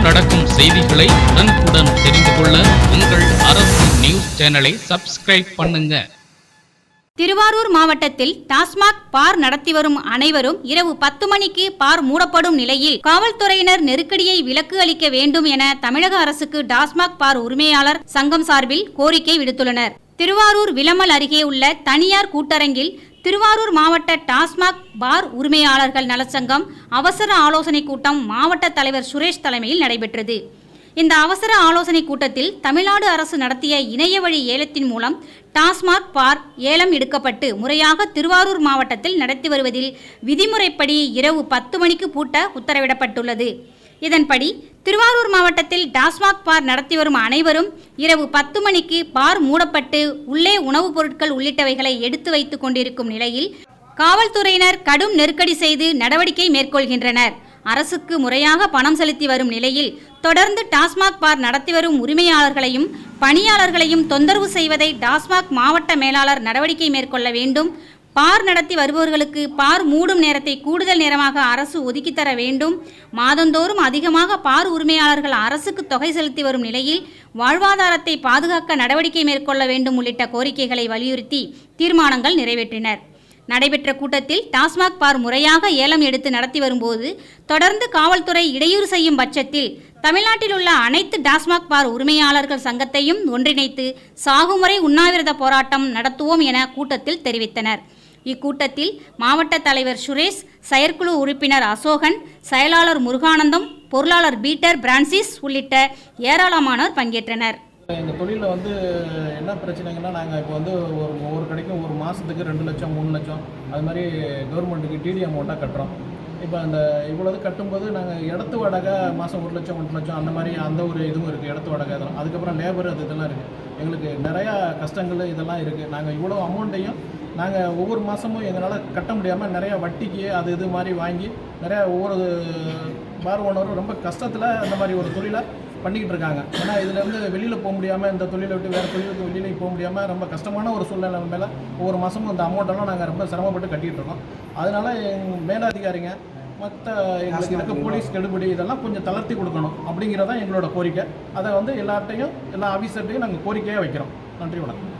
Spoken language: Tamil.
நாடெங்கும் நடக்கும் செய்திகளை உடனுக்குடன் தெரிந்து கொள்ள உங்கள் அரசு நியூஸ் சேனலை சப்ஸ்கிரைப் பண்ணுங்க. திருவாரூர் மாவட்டத்தில் டாஸ்மாக் பார் நடத்தி வரும் அனைவரும் இரவு பத்து மணிக்கு பார் மூடப்படும் நிலையில் காவல்துறையினர் நெருக்கடியை விலக்கு அளிக்க வேண்டும் என தமிழக அரசுக்கு டாஸ்மாக் பார் உரிமையாளர் சங்கம் சார்பில் கோரிக்கை விடுத்துள்ளனர். திருவாரூர் விளமல் அருகே உள்ள தனியார் கூட்டரங்கில் திருவாரூர் மாவட்ட டாஸ்மாக் பார் உரிமையாளர்கள் நலச்சங்கம் அவசர ஆலோசனைக் கூட்டம் மாவட்ட தலைவர் சுரேஷ் தலைமையில் நடைபெற்றது. இந்த அவசர ஆலோசனை கூட்டத்தில் தமிழ்நாடு அரசு நடத்திய இணைய வழி ஏலத்தின் மூலம் டாஸ்மாக் பார் ஏலம் எடுக்கப்பட்டு முறையாக திருவாரூர் மாவட்டத்தில் நடத்தி வருவதில் விதிமுறைப்படி இரவு பத்து மணிக்கு பூட்ட உத்தரவிடப்பட்டுள்ளது. இதன்படி திருவாரூர் மாவட்டத்தில் டாஸ்மாக் பார் நடத்தி வரும் அனைவரும் இரவு பத்து மணிக்கு பார் மூடப்பட்டு உள்ளே உணவுப் பொருட்கள் உள்ளிட்டவைகளை எடுத்து வைத்துக் கொண்டிருக்கும் நிலையில் காவல்துறையினர் கடும் நெருக்கடி செய்து நடவடிக்கை மேற்கொள்கின்றனர். அரசுக்கு முறையாக பணம் செலுத்தி வரும் நிலையில் தொடர்ந்து டாஸ்மாக் பார் நடத்தி வரும் உரிமையாளர்களையும் பணியாளர்களையும் தொந்தரவு செய்வதை டாஸ்மாக் மாவட்ட மேலாளர் நடவடிக்கை மேற்கொள்ள வேண்டும். பார் நடத்தி வருபவர்களுக்கு பார் மூடும் நேரத்தை கூடுதல் நேரமாக அரசு ஒதுக்கித்தர வேண்டும். மாதந்தோறும் அதிகமாக பார் உரிமையாளர்கள் அரசுக்கு தொகை செலுத்தி வரும் நிலையில் வாழ்வாதாரத்தை பாதுகாக்க நடவடிக்கை மேற்கொள்ள வேண்டும் உள்ளிட்ட கோரிக்கைகளை வலியுறுத்தி தீர்மானங்கள் நிறைவேற்றினர். நடைபெற்ற கூட்டத்தில் டாஸ்மாக் பார் முறையாக ஏலம் எடுத்து நடத்தி வரும்போது தொடர்ந்து காவல்துறை இடையூறு செய்யும் பட்சத்தில் தமிழ்நாட்டில் உள்ள அனைத்து டாஸ்மாக் பார் உரிமையாளர்கள் சங்கத்தையும் ஒன்றிணைத்து சாகுமுறை உண்ணாவிரத போராட்டம் நடத்துவோம் என கூட்டத்தில் தெரிவித்தனர். இக்கூட்டத்தில் மாவட்ட தலைவர் சுரேஷ் செயற்குழு உறுப்பினர் அசோகன் செயலாளர் முருகானந்தம் பொருளாளர் பீட்டர் பிரான்சிஸ் உள்ளிட்ட ஏராளமானோர் பங்கேற்றனர். எங்கள் தொழிலில் வந்து என்ன பிரச்சனைங்கன்னா நாங்கள் இப்போ வந்து ஒரு ஒவ்வொரு கடைக்கும் ஒரு மாதத்துக்கு ரெண்டு லட்சம் மூணு லட்சம் அது மாதிரி கவர்மெண்ட்டுக்கு டிடி அமௌண்ட்டாக கட்டுறோம். இப்போ அந்த இவ்வளவு கட்டும்போது நாங்கள் இடத்து வாடகை மாதம் ஒரு லட்சம் ஒன்று லட்சம் அந்த மாதிரி அந்த ஒரு இதுவும் இருக்குது இடத்து வாடகை இதெல்லாம். அதுக்கப்புறம் லேபர் அது இதெல்லாம் இருக்குது எங்களுக்கு நிறையா கஷ்டங்கள் இதெல்லாம் இருக்குது நாங்கள் இவ்வளோ அமௌண்ட்டையும் நாங்கள் ஒவ்வொரு மாதமும் எங்களால் கட்ட முடியாமல் நிறையா வட்டிக்கு அது இது மாதிரி வாங்கி நிறையா ஒவ்வொரு பார் ஓனரும் ரொம்ப கஷ்டத்தில் அந்த மாதிரி ஒரு தொழிலை பண்ணிக்கிட்டு இருக்காங்க. ஏன்னா இதில் வந்து வெளியில் போக முடியாமல் இந்த தொழிலை விட்டு வேறு தொழிலுக்கு வெளியில் போக முடியாமல் ரொம்ப கஷ்டமான ஒரு சூழ்நிலை மேலே ஒவ்வொரு மாதமும் அந்த அமௌண்ட்டெல்லாம் நாங்கள் ரொம்ப சிரமப்பட்டு கட்டிகிட்டு இருக்கோம். அதனால் எங்கள் மேலதிகாரிங்க மற்ற எங்களுக்கு இருக்க போலீஸ் கெடுபடி இதெல்லாம் கொஞ்சம் தளர்த்தி கொடுக்கணும் அப்படிங்கிறதான் எங்களோட கோரிக்கை. அதை வந்து எல்லார்ட்டையும் எல்லா ஆஃபீஸர்ட்டையும் நாங்கள் கோரிக்கையாக வைக்கிறோம். நன்றி வணக்கம்.